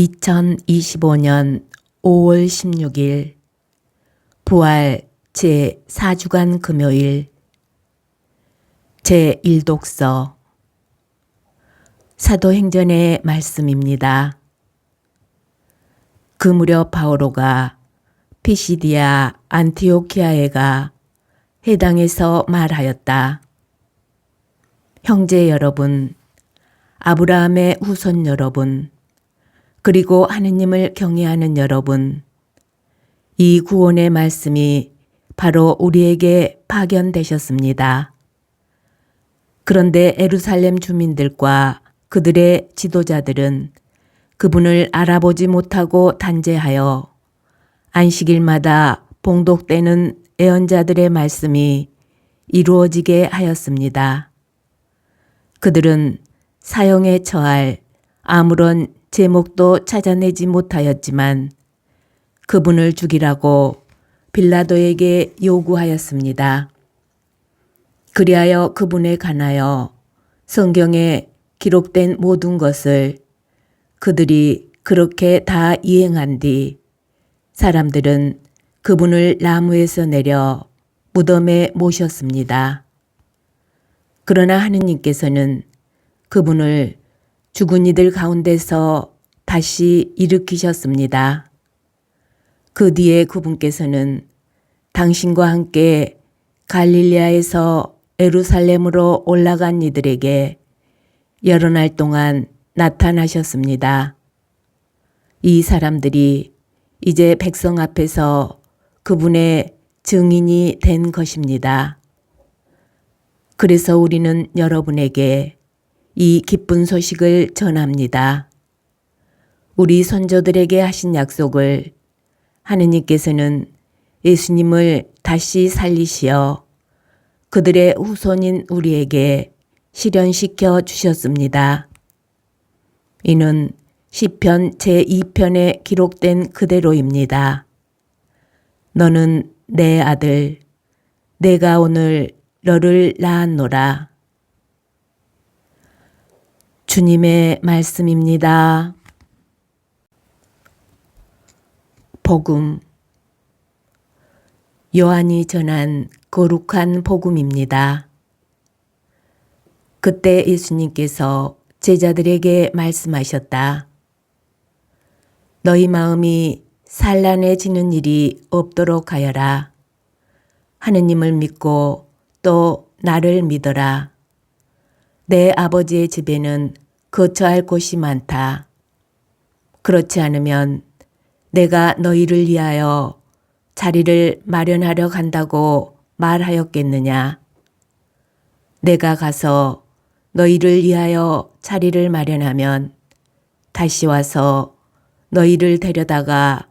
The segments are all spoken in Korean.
2025년 5월 16일 부활 제 4주간 금요일 제 1독서 사도행전의 말씀입니다. 그 무렵 바오로가 피시디아 안티오키아에 가 해당에서 말하였다. 형제 여러분, 아브라함의 후손 여러분, 그리고 하느님을 경외하는 여러분, 이 구원의 말씀이 바로 우리에게 파견되셨습니다. 그런데 에루살렘 주민들과 그들의 지도자들은 그분을 알아보지 못하고 단죄하여 안식일마다 봉독되는 애언자들의 말씀이 이루어지게 하였습니다. 그들은 사형에 처할 아무런 제목도 찾아내지 못하였지만 그분을 죽이라고 빌라도에게 요구하였습니다. 그리하여 그분에 관하여 성경에 기록된 모든 것을 그들이 그렇게 다 이행한 뒤 사람들은 그분을 나무에서 내려 무덤에 모셨습니다. 그러나 하느님께서는 그분을 죽은 이들 가운데서 다시 일으키셨습니다. 그 뒤에 그분께서는 당신과 함께 갈릴리아에서 에루살렘으로 올라간 이들에게 여러 날 동안 나타나셨습니다. 이 사람들이 이제 백성 앞에서 그분의 증인이 된 것입니다. 그래서 우리는 여러분에게 이 기쁜 소식을 전합니다. 우리 선조들에게 하신 약속을 하느님께서는 예수님을 다시 살리시어 그들의 후손인 우리에게 실현시켜 주셨습니다. 이는 시편 제2편에 기록된 그대로입니다. 너는 내 아들, 내가 오늘 너를 낳았노라. 주님의 말씀입니다. 복음 요한이 전한 거룩한 복음입니다. 그때 예수님께서 제자들에게 말씀하셨다. 너희 마음이 산란해지는 일이 없도록 하여라. 하느님을 믿고 또 나를 믿어라. 내 아버지의 집에는 거처할 곳이 많다. 그렇지 않으면 내가 너희를 위하여 자리를 마련하려 간다고 말하였겠느냐. 내가 가서 너희를 위하여 자리를 마련하면 다시 와서 너희를 데려다가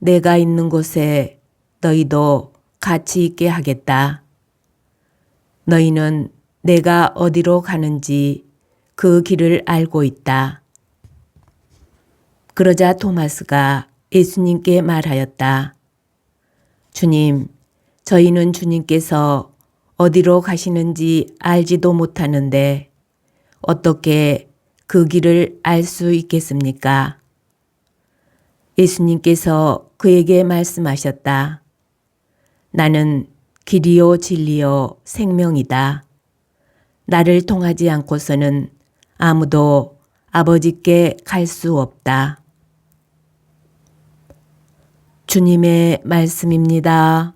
내가 있는 곳에 너희도 같이 있게 하겠다. 너희는 내가 어디로 가는지 그 길을 알고 있다. 그러자 토마스가 예수님께 말하였다. 주님, 저희는 주님께서 어디로 가시는지 알지도 못하는데 어떻게 그 길을 알 수 있겠습니까? 예수님께서 그에게 말씀하셨다. 나는 길이요 진리요 생명이다. 나를 통하지 않고서는 아무도 아버지께 갈 수 없다. 주님의 말씀입니다.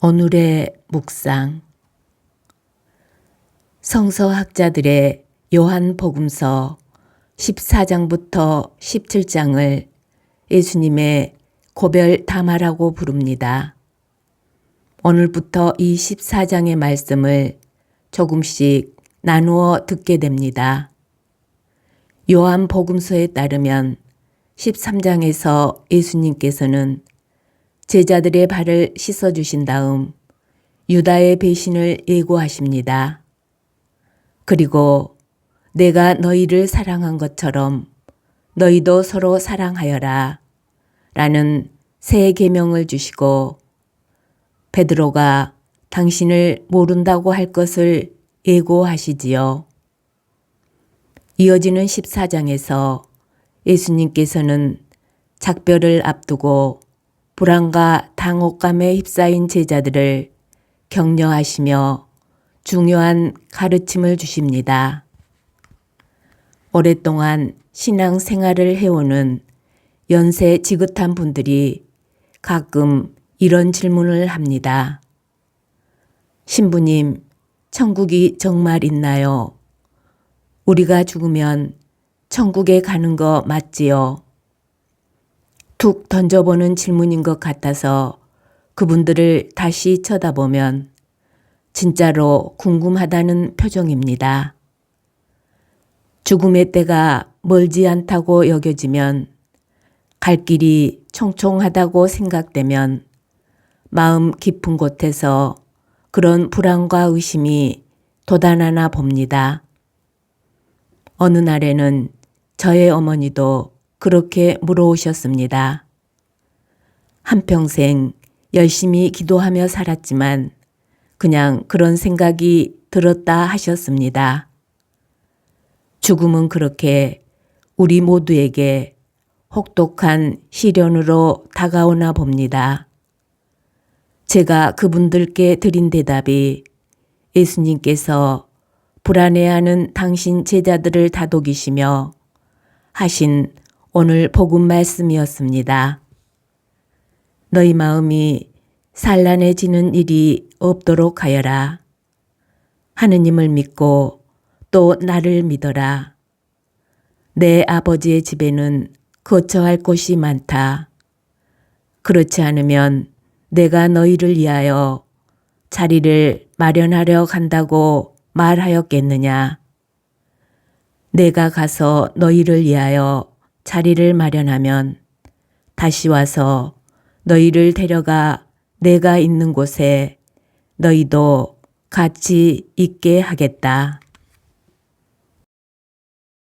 오늘의 묵상 성서학자들의 요한 복음서 14장부터 17장을 예수님의 고별 담화라고 부릅니다. 오늘부터 이 14장의 말씀을 조금씩 나누어 듣게 됩니다. 요한 복음서에 따르면 13장에서 예수님께서는 제자들의 발을 씻어 주신 다음 유다의 배신을 예고하십니다. 그리고 내가 너희를 사랑한 것처럼 너희도 서로 사랑하여라 라는 새 계명을 주시고 베드로가 당신을 모른다고 할 것을 예고하시지요. 이어지는 14장에서 예수님께서는 작별을 앞두고 불안과 당혹감에 휩싸인 제자들을 격려하시며 중요한 가르침을 주십니다. 오랫동안 신앙 생활을 해오는 연세 지긋한 분들이 가끔 이런 질문을 합니다. 신부님, 천국이 정말 있나요? 우리가 죽으면 천국에 가는 거 맞지요? 툭 던져보는 질문인 것 같아서 그분들을 다시 쳐다보면 진짜로 궁금하다는 표정입니다. 죽음의 때가 멀지 않다고 여겨지면 갈 길이 총총하다고 생각되면 마음 깊은 곳에서 그런 불안과 의심이 돋아나나 봅니다. 어느 날에는 저의 어머니도 그렇게 물어오셨습니다. 한평생 열심히 기도하며 살았지만 그냥 그런 생각이 들었다 하셨습니다. 죽음은 그렇게 우리 모두에게 혹독한 시련으로 다가오나 봅니다. 제가 그분들께 드린 대답이 예수님께서 불안해하는 당신 제자들을 다독이시며 하신 오늘 복음 말씀이었습니다. 너희 마음이 산란해지는 일이 없도록 하여라. 하느님을 믿고 또 나를 믿어라. 내 아버지의 집에는 거처할 곳이 많다. 그렇지 않으면 내가 너희를 위하여 자리를 마련하려 간다고 말하였겠느냐. 내가 가서 너희를 위하여 자리를 마련하면 다시 와서 너희를 데려가 내가 있는 곳에 너희도 같이 있게 하겠다.